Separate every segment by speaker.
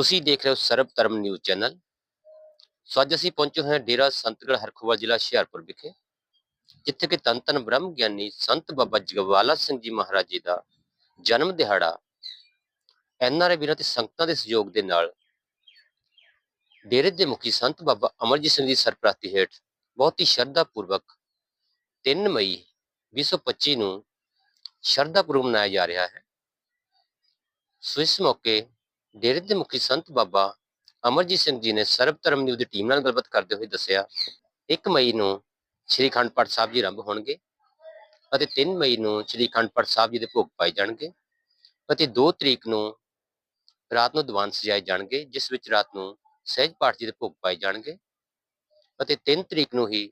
Speaker 1: ਤੁਸੀਂ ਦੇਖ ਰਹੇ ਹੋ ਸਰਬ ਧਰਮ ਨਿਊਜ਼ ਚੈਨਲ। ਸੋ ਅੱਜ ਅਸੀਂ ਪਹੁੰਚੇ ਹੋਏ ਹਾਂ ਡੇਰਾ ਸੰਤਗੜ ਹਰਖੋਵਾਲ ਜ਼ਿਲ੍ਹਾ ਹੁਸ਼ਿਆਰਪੁਰ ਵਿਖੇ, ਜਿੱਥੇ ਕਿ ਧੰਨ ਧੰਨ ਬ੍ਰਹਮ ਗਿਆਨੀ ਸੰਤ ਬਾਬਾ ਜਗਵਾਲਾ ਸਿੰਘ ਜੀ ਮਹਾਰਾਜ ਜੀ ਦਾ ਜਨਮ ਦਿਹਾੜਾ ਐਨਆਰਏ ਵੀਰਾਂ ਤੇ ਸੰਗਤਾਂ ਦੇ ਸਹਿਯੋਗ ਦੇ ਨਾਲ ਡੇਰੇ ਦੇ ਮੁਖੀ ਸੰਤ ਬਾਬਾ ਅਮਰਜੀਤ ਸਿੰਘ ਦੀ ਸਰਪ੍ਰਸਤੀ ਹੇਠ ਬਹੁਤ ਹੀ ਸ਼ਰਧਾ ਪੂਰਵਕ 3 ਮਈ 2025 ਨੂੰ ਸ਼ਰਧਾ ਪੂਰਵਕ ਮਨਾਇਆ ਜਾ ਰਿਹਾ ਹੈ। ਸੋ ਇਸ ਮੌਕੇ ਡੇਰੇ ਦੇ ਮੁਖੀ ਸੰਤ ਬਾਬਾ ਅਮਰਜੀਤ ਸਿੰਘ ਜੀ ਨੇ ਸਰਬ ਧਰਮ ਨਿਊਜ਼ ਦੀ ਟੀਮ ਨਾਲ ਗੱਲਬਾਤ ਕਰਦੇ ਹੋਏ ਦੱਸਿਆ 1 ਮਈ ਨੂੰ ਸ੍ਰੀ ਅਖੰਡ ਪਾਠ ਸਾਹਿਬ ਜੀ ਆਰੰਭ ਹੋਣਗੇ ਅਤੇ 3 ਮਈ ਨੂੰ ਸ੍ਰੀ ਅਖੰਡ ਪਾਠ ਸਾਹਿਬ ਜੀ ਦੇ ਭੋਗ ਪਾਏ ਜਾਣਗੇ ਅਤੇ 2 ਤਰੀਕ ਨੂੰ ਰਾਤ ਨੂੰ ਦੀਵਾਨ ਸਜਾਏ ਜਾਣਗੇ, ਜਿਸ ਵਿੱਚ ਰਾਤ ਨੂੰ ਸਹਿਜ ਪਾਠ ਜੀ ਦੇ ਭੋਗ ਪਾਏ ਜਾਣਗੇ ਅਤੇ 3 ਤਰੀਕ ਨੂੰ ਹੀ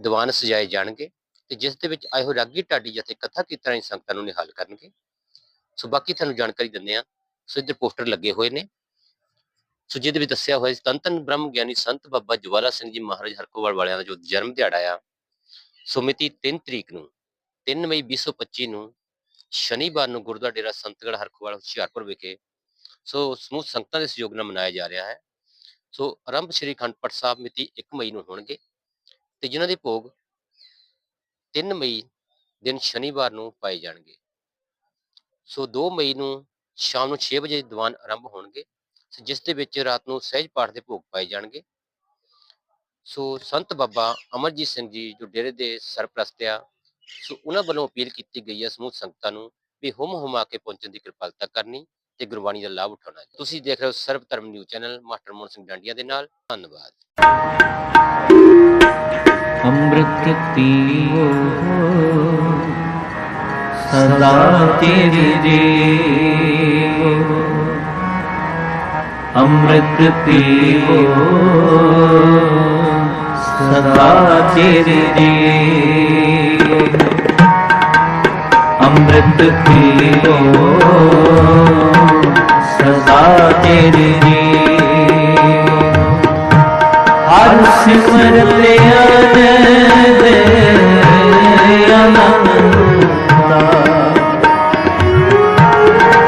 Speaker 1: ਦੀਵਾਨ ਸਜਾਏ ਜਾਣਗੇ ਤੇ ਜਿਸ ਦੇ ਵਿੱਚ ਆਏ ਹੋ ਰਾਗੀ ਢਾਡੀ ਜਥੇ ਕਥਾ ਕੀਰਤਨ ਦੀ ਸੰਗਤਾਂ ਨੂੰ ਨਿਹਾਲ ਕਰਨਗੇ। ਸੋ ਬਾਕੀ ਤੁਹਾਨੂੰ ਜਾਣਕਾਰੀ ਦਿੰਦੇ ਆ ਸੋ ਇੱਧਰ ਪੋਸਟਰ ਲੱਗੇ ਹੋਏ ਨੇ। ਸੋ ਜਿਹਦੇ ਵਿੱਚ ਦੱਸਿਆ ਹੋਇਆ ਸੀ ਧੰਨ ਬ੍ਰਹਮ ਗਿਆਨੀ ਸੰਤ ਬਾਬਾ ਜਵਾਲਾ ਸਿੰਘ ਜੀ ਮਹਾਰਾਜ ਹਰਕੋਵਾਲ ਵਾਲਿਆਂ ਦਾ ਜੋ ਜਨਮ ਦਿਹਾੜਾ ਆ ਸੋ ਮਿਤੀ 3 ਤਰੀਕ ਨੂੰ 3 ਮਈ 2025 ਨੂੰ ਸ਼ਨੀਵਾਰ ਨੂੰ ਗੁਰਦੁਆਰਾ ਡੇਰਾ ਸੰਤਗੜ ਹਰਕੋਵਾਲ, ਹੁਸ਼ਿਆਰਪੁਰ ਵਿਖੇ, ਸੋ ਸਮੂਹ ਸੰਗਤਾਂ ਦੇ ਸਹਿਯੋਗ ਨਾਲ ਮਨਾਇਆ ਜਾ ਰਿਹਾ ਹੈ। ਸੋ ਆਰੰਭ ਸ਼੍ਰੀ ਅਖੰਡ ਪਾਠ ਸਾਹਿਬ ਮਿਤੀ 1 ਮਈ ਨੂੰ ਹੋਣਗੇ ਤੇ ਜਿਨ੍ਹਾਂ ਦੇ ਭੋਗ 3 ਮਈ ਦਿਨ ਸ਼ਨੀਵਾਰ ਨੂੰ ਪਾਏ ਜਾਣਗੇ। ਸੋ 2 ਮਈ ਨੂੰ ਸ਼ਾਮ ਨੂੰ 6 ਵਜੇ ਦੀਵਾਨ ਆਰੰਭ ਹੋਣਗੇ, ਸੋ, ਜਿਸ ਦੇ ਵਿੱਚ ਰਾਤ ਨੂੰ ਸਹਿਜ ਪਾਠ ਦੇ ਭੋਗ ਪਾਏ ਜਾਣਗੇ। ਸੋ ਸੰਤ ਬਾਬਾ ਅਮਰਜੀਤ ਸਿੰਘ ਜੀ ਜੋ ਡੇਰੇ ਦੇ ਸਰਪ੍ਰਸਤ ਆ, ਸੋ ਉਹਨਾਂ ਵੱਲੋਂ ਅਪੀਲ ਕੀਤੀ ਗਈ ਹੈ ਸਮੂਹ ਸੰਗਤਾਂ ਨੂੰ ਵੀ ਹੁਮ ਹੁਮਾ ਕੇ ਪਹੁੰਚਣ ਦੀ ਕਿਰਪਾਲਤਾ ਕਰਨੀ ਤੇ ਗੁਰਬਾਣੀ ਦਾ ਲਾਭ ਉਠਾਉਣਾ। ਤੁਸੀਂ ਦੇਖ ਰਹੇ ਹੋ Sarab Dharam news channel, master Mohan Singh Dandian ਦੇ ਨਾਲ। ਧੰਨਵਾਦ।
Speaker 2: ਅੰਮ੍ਰਿਤ ਪੀਵੋ ਸਦਾ ਤੇਰੇ ਜੀਵੋ ਅੰਮ੍ਰਿਤ ਪੀਵੋ ਸਦਾ ਤੇਰੇ ਜੀਵੋ ਅੰਮ੍ਰਿਤ ਪੀਵੋ ਸਦਾ ਤੇਰੇ ਜੀਵੋ ਹਰ ਸਿਮਰਤ ਆਨੰਦ ਅਨੰਤਾ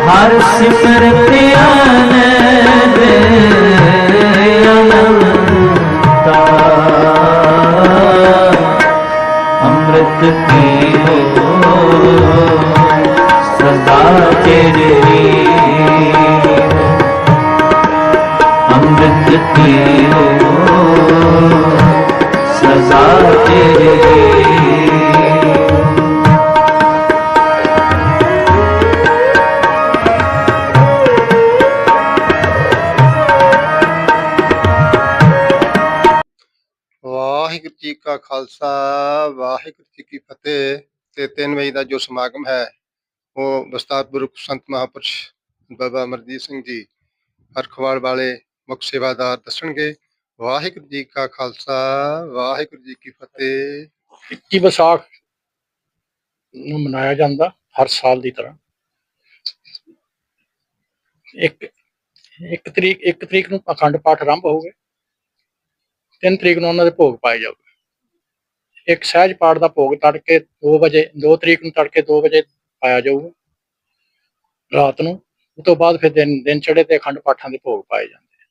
Speaker 2: ਹਰ ਸਿਮਰਤ
Speaker 3: ਵਾਹਿਗੁਰੂ ਜੀ ਕਾ ਖਾਲਸਾ, ਵਾਹਿਗੁਰੂ ਜੀ ਕੀ ਫਤਿਹ। ਤੇ 3 ਵਜੇ ਦਾ ਜੋ ਸਮਾਗਮ ਹੈ, ਉਹ ਬਸਤਾਪੁਰ ਸੰਤ ਮਹਾਪੁਰਸ਼ ਬਾਬਾ ਅਮਰਜੀਤ ਸਿੰਘ ਜੀ ਹਰਖਵਾਲ ਵਾਲੇ ਮੁੱਖ ਸੇਵਾਦਾਰ ਦੱਸਣਗੇ। ਵਾਹਿਗੁਰੂ ਜੀ ਕਾ ਖਾਲਸਾ, ਵਾਹਿਗੁਰੂ ਜੀ ਕੀ ਫਤਿਹ।
Speaker 4: 21 ਵਿਸਾਖ ਨੂੰ ਮਨਾਇਆ ਜਾਂਦਾ ਹਰ ਸਾਲ ਦੀ ਤਰ੍ਹਾਂ। ਇੱਕ ਇੱਕ ਤਰੀਕ ਇੱਕ ਤਰੀਕ ਨੂੰ ਅਖੰਡ ਪਾਠ ਆਰੰਭ ਹੋਊਗੇ। ਤਿੰਨ ਤਰੀਕ ਨੂੰ ਉਹਨਾਂ ਦੇ ਭੋਗ ਪਾਏ ਜਾਊਗਾ। ਇੱਕ ਸਹਿਜ ਪਾਠ ਦਾ ਭੋਗ ਤੜਕੇ 2 ਵਜੇ 2 ਤਰੀਕ ਨੂੰ ਤੜਕੇ 2 ਵਜੇ ਪਾਇਆ ਜਾਊਗਾ। ਰਾਤ ਨੂੰ, ਉਸ ਤੋਂ ਬਾਅਦ ਫਿਰ ਦਿਨ ਦਿਨ ਚੜੇ ਤੇ ਅਖੰਡ ਪਾਠਾਂ ਦੇ ਭੋਗ ਪਾਏ ਜਾਂਦੇ